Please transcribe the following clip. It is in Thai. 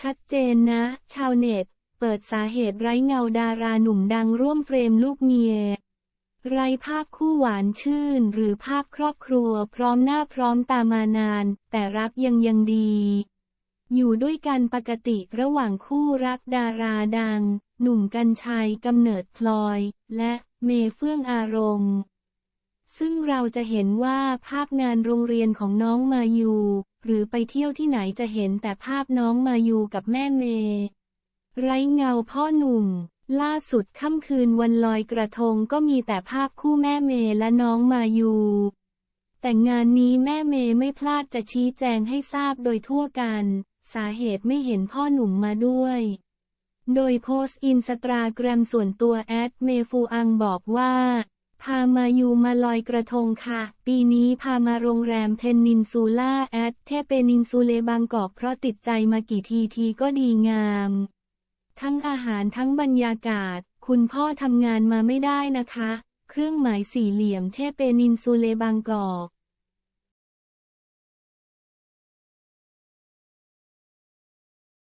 ชัดเจนนะ ชาวเน็ต เปิดสาเหตุไร้เงาดาราหนุ่มดังร่วมเฟรมลูกเมีย ไรภาพคู่หวานชื่น หรือภาพครอบครัวพร้อมหน้าพร้อมตามานาน แต่รักยังยังดี อยู่ด้วยกันปกติระหว่างคู่รักดาราดัง หนุ่มกัญชัยกำเนิดพลอย และเมเฟื่องอารมณ์ ซึ่งเราจะเห็นว่าภาพงานโรงเรียนของน้องมายู หรือไปเที่ยวที่ไหนจะเห็นแต่ภาพน้องมายูกับแม่เมไร้เงาพ่อหนุ่ม ล่าสุดค่ำคืนวันลอยกระทงก็มีแต่ภาพคู่แม่เมและน้องมายูแต่งานนี้แม่เมไม่พลาดจะชี้แจงให้ทราบโดยทั่วกัน สาเหตุไม่เห็นพ่อหนุ่มมาด้วยโดยโพสต์อินสตาแกรมส่วนตัวแอดเมฟูอังบอกว่า พามายูมาลอยกระทงค่ะ ปีนี้พามาโรงแรมเพนนินซูล่าแอดเทเปนินซูเลบางกอกเพราะติดใจมากี่ทีทีก็ดีงาม ทั้งอาหารทั้งบรรยากาศ คุณพ่อทำงานมาไม่ได้นะคะ เครื่องหมายสี่เหลี่ยมเทเปนินซูเลบางกอก